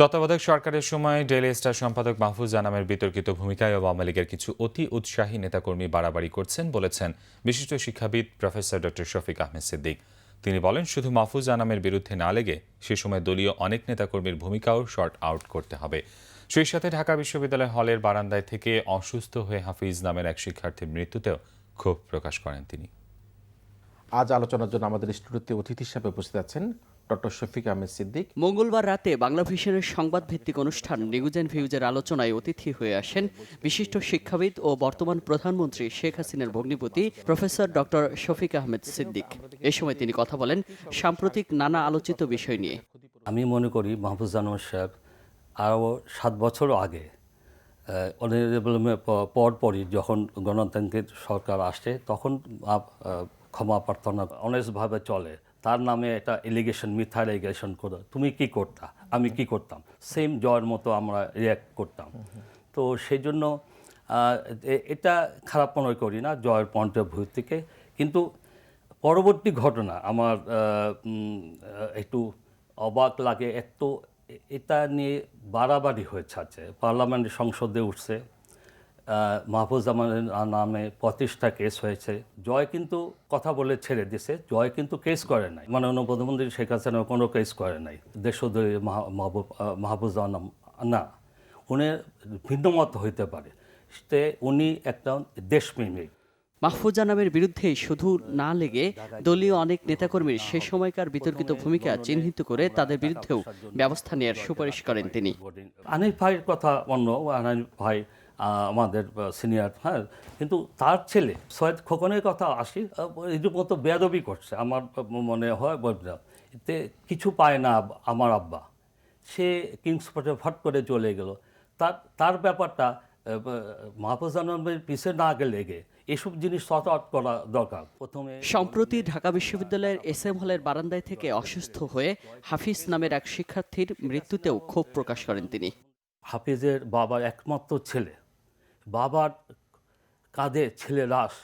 তত্ত্বাবধায়ক সরকারের সময় ডেইলি স্টার সম্পাদক মাহফুজ জানামের বিতর্কিত ভূমিকায় আওয়ামী লীগের কিছু অতি উৎসাহী নেতাকর্মী বাড়াবাড়ি করছেন বলেছেন বিশিষ্ট শিক্ষাবিদ প্রফেসর ডক্টর শফিক আহমেদ সিদ্দিক। তিনি বলেন, শুধু মাহফুজ জানামের বিরুদ্ধে না লেগে সে সময় দলীয় অনেক নেতাকর্মীর ভূমিকাও শর্ট আউট করতে হবে। সেই সাথে ঢাকা বিশ্ববিদ্যালয় হলের বারান্দায় থেকে অসুস্থ হয়ে হাফিজ নামের এক শিক্ষার্থীর মৃত্যুতেও ক্ষোভ প্রকাশ করেন তিনি। আজ আলোচনার জন্য আমাদের স্টুডিওতে অতিথি হিসাবে উপস্থিত আছেন ডক্টর শফিক আহমেদ সিদ্দিক। মঙ্গলবার রাতে বাংলা ভিশনের সংবাদ ভিত্তিক অনুষ্ঠান নিউজ অ্যান্ড ভিউজের আলোচনায় অতিথি হয়ে আসেন বিশিষ্ট শিক্ষাবিদ ও বর্তমান প্রধানমন্ত্রী শেখ হাসিনার ভগ্নিপতি প্রফেসর ডক্টর শফিক আহমেদ সিদ্দিক। এ সময় তিনি কথা বলেন সাম্প্রতিক নানা আলোচিত বিষয় নিয়ে। আমি মনে করি মাহফুজ জানোয়ার সাহেব আরও সাত বছর আগে অনারেবল পর পরই যখন গণতান্ত্রিক সরকার আসে তখন ক্ষমা প্রার্থনা অনেস্টভাবে চলে। তার নামে একটা এলিগেশন মিথ্যা এলিগেশন করো। তুমি কি করতা? আমি কি করতাম? সেম জয়ের মতো আমরা রিয়াক্ট করতাম। তো সেই জন্য এটা খারাপ মনে করি না জয়ের পয়েন্ট অফ ভিউ থেকে। কিন্তু পরবর্তী ঘটনা আমার একটু অবাক লাগে। এত এটা নিয়ে বাড়াবাড়ি হয়েছে আছে পার্লামেন্ট সংসদে উঠছে। মাহফুজ জামানের নামে পঁয়ত্রিশটা কেস হয়েছে। জয় কিন্তু কথা বলে ছেড়ে দিছে জয় কিন্তু কেস করে নাই। মানে অন্য প্রধানমন্ত্রী শেখ হাসিনা কোনো কেস করে নাই। মাহ- মাহবুব মাহফুজ জামান না উনি ভিন্নমত হইতে পারে। তে উনি একটা দেশপ্রেমিক। মাহফুজা নামের বিরুদ্ধে শুধু না লেগে দলীয় অনেক নেতাকর্মীর সে সময়কার বিতর্কিত ভূমিকা চিহ্নিত করে তাদের বিরুদ্ধেও ব্যবস্থা নেওয়ার সুপারিশ করেন তিনি। আনিফ ভাইয়ের কথা অন্য আনিফ ভাই আমাদের সিনিয়র হ্যাঁ? কিন্তু তার ছেলে সৈয়দ খোকনের কথা আসি রীতিমতো বেয়াদবি করছে আমার মনে হয় বলতে এতে কিছু পায় না আমার আব্বা। সে কিংস স্পটে ফট করে চলে গেল। তার তার ব্যাপারটা মাহফুজ আনন্দের পিছিয়ে না গেলে গে এসব জিনিস সর্ট করা দরকার। প্রথমে সম্প্রতি ঢাকা বিশ্ববিদ্যালয়ের এস এম হলের বারান্দায় থেকে অসুস্থ হয়ে হাফিজ নামের এক শিক্ষার্থীর মৃত্যুতেও ক্ষোভ প্রকাশ করেন তিনি। হাফিজের বাবার একমাত্র ছেলে বাবার কাঁধে ছেলে লাশ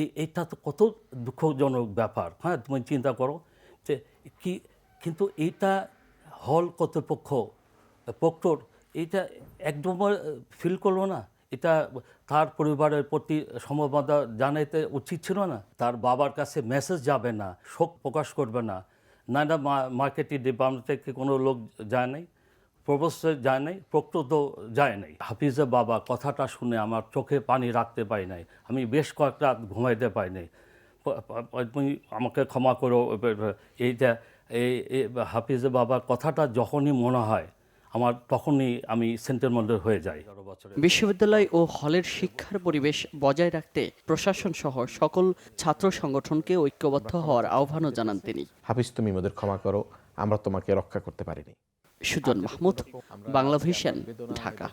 এই এটা তো কত দুঃখজনক ব্যাপার। হ্যাঁ তুমি চিন্তা করো যে কি, কিন্তু এটা হল কর্তৃপক্ষ পক্ষর এটা একদম ফিল করল না। এটা তার পরিবারের প্রতি সমবেদনা জানাইতে উচিত ছিল না। তার বাবার কাছে মেসেজ যাবে না, শোক প্রকাশ করবে না। না না মার্কেটিং ডিপার্টমেন্ট থেকে কোনো লোক যায় নাই? প্রবোস্টে যায় নাই প্রক্টত যায় নাই। হাফিজের বাবা কথাটা শুনে আমার চোখে পানি রাখতে পারি নাই। আমি বেশ কয়েক রাত ঘুমাইতে পারি নাই। তুমি আমাকে ক্ষমা করো এইটা এই হাফিজের বাবার কথাটা যখনই মনে হয় আমার তখনই আমি সেন্টিমেন্টাল হয়ে যাই। বিশ্ববিদ্যালয় ও হলের শিক্ষার পরিবেশ বজায় রাখতে প্রশাসন সহ সকল ছাত্র সংগঠনকে ঐক্যবদ্ধ হওয়ার আহ্বানও জানান তিনি। হাফিজ তুমি মোদের ক্ষমা করো আমরা তোমাকে রক্ষা করতে পারিনি। সুজন মাহমুদ বাংলা ভিশন ঢাকা।